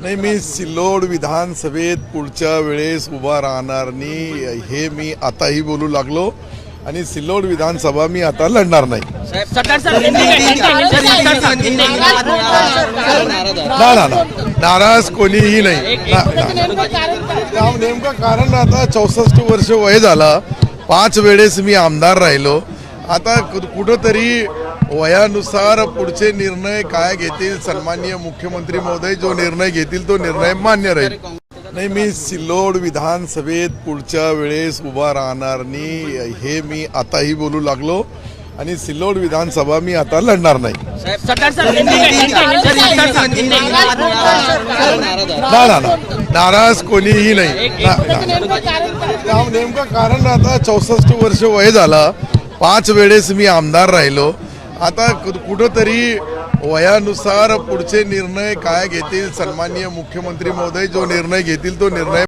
नाही मी सिल्लोड विधानसभेत पुढच्या वेळेस उभा राहणार नाही हे मी आताही बोलू लागलो आणि सिल्लोड विधानसभा मी आता लढणार नाही ना ना नाराज कोणीही नाही नेमकं कारण आता चौसष्ट वर्ष वय झालं पाच वेळेस मी आमदार राहिलो आता कुठंतरी वयानुसार पुढचे निर्णय काय घेतील सन्माननीय मुख्यमंत्री महोदय? जो निर्णय घेतील तो निर्णय मान्य राहील. नाही मी सिल्लोड विधानसभेत पुढच्या वेळेस उभा राहणार नाही. हे मी आताही बोलू लागलो. आणि सिल्लोड विधानसभा मी आता लढणार नाही. ना ना नाराज कोणीही नाही. नेमकं कारण आता चौसष्ट वर्ष वय झालं. पाच वेळेस मी आमदार राहिलो. आता कु- कुठंतरी वयानुसार पुढचे निर्णय काय घेतील सन्माननीय मुख्यमंत्री महोदय जो निर्णय घेतील तो निर्णय